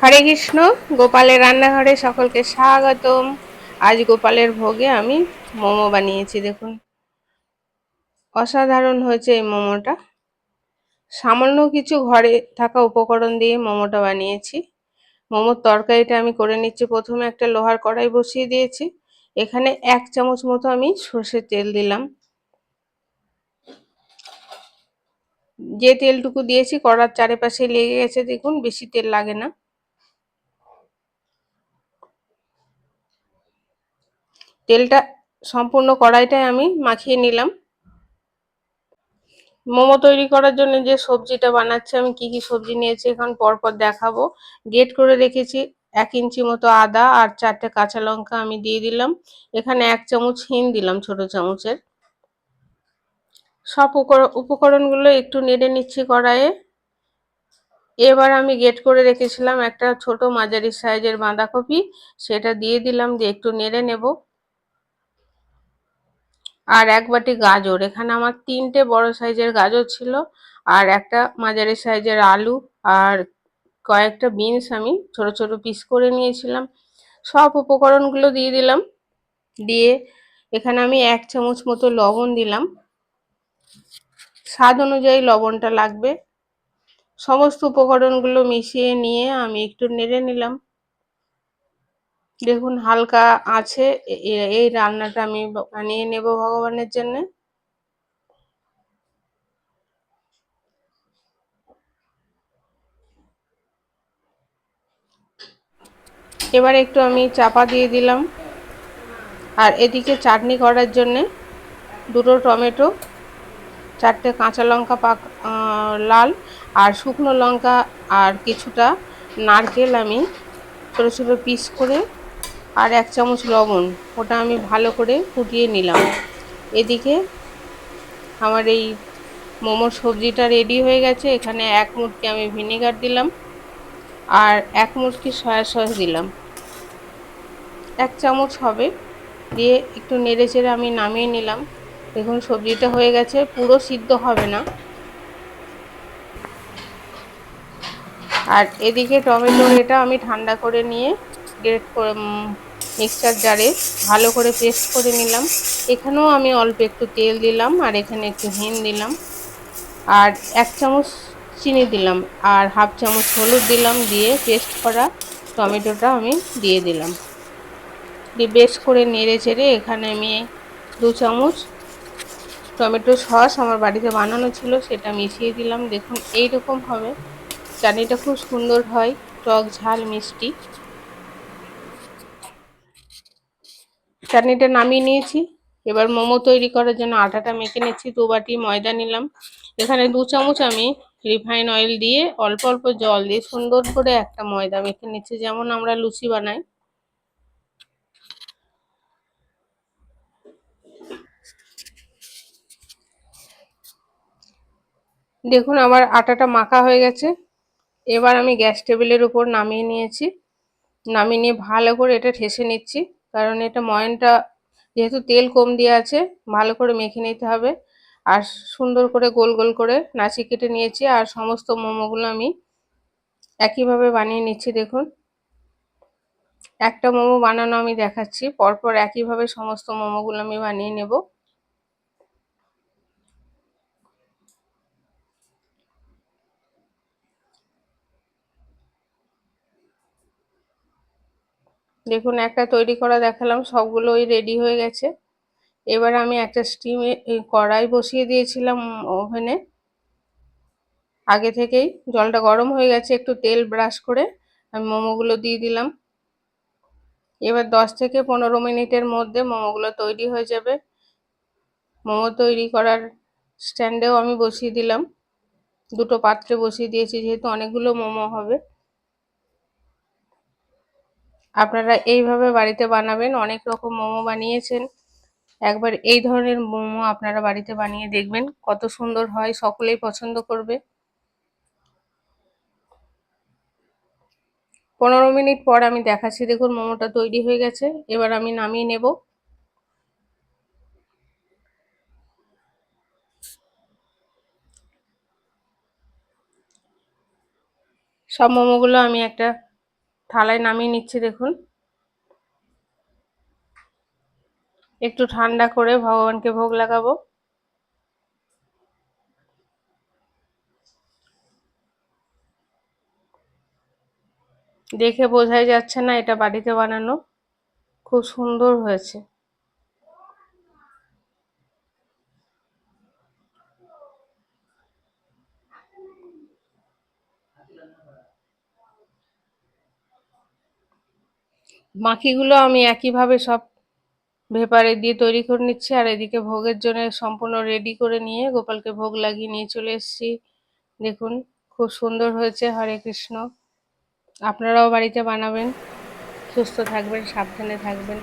হরে কৃষ্ণ, গোপালের রান্নাঘরে সকলকে স্বাগতম। আজ গোপালের ভোগে আমি মোমো বানিয়েছি, দেখুন। অসাধারণ হয়েছে এই মোমোটা। সামান্য কিছু ঘরে থাকা উপকরণ দিয়ে মোমোটা বানিয়েছি। মোমোর তরকারিটা আমি করে নিচ্ছি। প্রথমে একটা লোহার কড়াই বসিয়ে দিয়েছি। এখানে এক চামচ মতো আমি সর্ষের তেল দিলাম। যে তেলটুকু দিয়েছি, কড়ার চারিপাশে লেগে গেছে, দেখুন, বেশি তেল লাগে না। তেলটা সম্পূর্ণ কড়াইটাই আমি মাখিয়ে নিলাম। মোমো তৈরি করার জন্য যে সবজিটা বানাচ্ছি, আমি কি কি সবজি নিয়েছি এখন পরপর দেখাবো। গেট করে রেখেছি এক ইঞ্চি মতো আদা আর চারটে কাঁচা লঙ্কা আমি দিয়ে দিলাম। এখানে এক চামচ হিং দিলাম ছোট চামচের। সব উপকরণগুলো একটু নেড়ে নিচ্ছি কড়াইয়ে। এবার আমি গেট করে রেখেছিলাম একটা ছোট মাঝারি সাইজের বাঁধাকপি, সেটা দিয়ে দিলাম দিয়ে একটু নেড়ে নেব। আর এক বাটি গাজর। এখানে আমার তিনটে বড় সাইজের গাজর ছিল আর একটা মাঝারি সাইজের আলু আর কয়েকটা বিনস আমি ছোট ছোট পিস করে নিয়েছিলাম। সব উপকরণগুলো দিয়ে দিলাম। দিয়ে এখানে আমি এক চামচ মতো লবণ দিলাম। স্বাদ অনুযায়ী লবণটা লাগবে। সমস্ত উপকরণগুলো মিশিয়ে নিয়ে আমি একটু নেড়ে নিলাম। দেখুন, হালকা আছে। এই রান্নাটা আমি বানিয়ে নেব ভগবানের জন্য। এবার একটু আমি চাপা দিয়ে দিলাম। আর এদিকে চাটনি করার জন্যে দুটো টমেটো, চারটে কাঁচা লঙ্কা পাক লাল আর শুকনো লঙ্কা আর কিছুটা নারকেল আমি ছোটো ছোটো পিস করে আর এক চামচ লবণ, ওটা আমি ভালো করে ফুটিয়ে নিলাম। এদিকে আমার এই মোমোর সবজিটা রেডি হয়ে গেছে। এখানে এক মুটকি আমি ভিনেগার দিলাম আর এক মুটকি সয়া সস দিলাম। এক চামচ হবে, দিয়ে একটু নেড়ে চেড়ে আমি নামিয়ে নিলাম। দেখুন, সবজিটা হয়ে গেছে, পুরো সিদ্ধ হবে না। আর এদিকে টমেটোর এটা আমি ঠান্ডা করে নিয়ে, গ্রেট করে মিক্সচার জারে ভালো করে পেস্ট করে নিলাম। এখানেও আমি অল্প একটু তেল দিলাম আর এখানে একটু হিন দিলাম। আর এক চামচ চিনি দিলাম আর হাফ চামচ হলুদ দিলাম দিয়ে পেস্ট করা টমেটোটা আমি দিয়ে দিলাম। দিয়ে বেশ করে নেড়ে চেড়ে এখানে আমি দু চামচ টমেটো সস আমার বাড়িতে বানানো ছিল, সেটা মিশিয়ে দিলাম। দেখুন এই রকম হবে। চাটনিটা খুব সুন্দর হয়, টক ঝাল, মিষ্টি। চাটনিটা নামিয়ে নিয়েছি। এবার মোমো তৈরি করার জন্য আটাটা মেখে নিচ্ছি, দু বাটি ময়দা নিলাম। এখানে দু চামচ আমি রিফাইন অয়েল দিয়ে অল্প অল্প জল দিয়ে সুন্দর করে একটা ময়দা মেখে নিচ্ছি, যেমন আমরা লুচি বানাই। দেখুন আমার আটাটা মাখা হয়ে গেছে। এবার আমি গ্যাস টেবিলের উপর নামিয়ে নিয়েছি। নামিয়ে নিয়ে ভালো করে এটা ঠেসে নিচ্ছি। কারণ এটা ময়নটা যেহেতু তেল কম দিয়ে আছে, ভালো করে মেখে নিতে হবে। আর সুন্দর করে গোল গোল করে নাচি কেটে নিয়েছি, আর সমস্ত মোমোগুলো আমি একইভাবে বানিয়ে নিচ্ছি, দেখুন। একটা মোমো বানানো আমি দেখাচ্ছি, পরপর একইভাবে সমস্ত মোমোগুলো আমি বানিয়ে নেব। দেখুন, একটা তৈরি করা দেখালাম সবগুলোই রেডি হয়ে গেছে। এবার আমি একটা স্টিমে কড়াই বসিয়ে দিয়েছিলাম ওভেনে আগে থেকেই জলটা গরম হয়ে গেছে, একটু তেল ব্রাশ করে আমি মোমোগুলো দিয়ে দিলাম। এবার দশ থেকে পনেরো মিনিটের মধ্যে মোমোগুলো তৈরি হয়ে যাবে। মোমো তৈরি করার স্ট্যান্ডেও আমি বসিয়ে দিলাম। দুটো পাত্রে বসিয়ে দিয়েছি, যেহেতু অনেকগুলো মোমো হবে। আপনারা এইভাবে বাড়িতে বানাবেন। অনেক রকম মোমো বানিয়েছেন। একবার এই ধরনের মোমো আপনারা বাড়িতে বানিয়ে দেখবেন। কত সুন্দর হয়, সকলেই পছন্দ করবে। পনেরো মিনিট পর আমি দেখাচ্ছি, দেখুন মোমোটা তৈরি হয়ে গেছে। এবার আমি নামিয়ে নেব। সব মোমোগুলো আমি একটা থালায় নামিয়ে নিচ্ছি, দেখুন। একটু ঠান্ডা করে ভগবানকে ভোগ লাগাবো। দেখে বোঝাই যাচ্ছে না এটা বাড়িতে বানানো। খুব সুন্দর হয়েছে। মাখিগুলো আমি একইভাবে সব ভেপারে দিয়ে তৈরি করে নিচ্ছি, আর এদিকে ভোগের জন্য সম্পূর্ণ রেডি করে নিয়ে গোপালকে ভোগ লাগিয়ে নিয়ে চলে এসেছি। দেখুন, খুব সুন্দর হয়েছে। হরে কৃষ্ণ। আপনারাও বাড়িতে বানাবেন। সুস্থ থাকবেন, সাবধানে থাকবেন।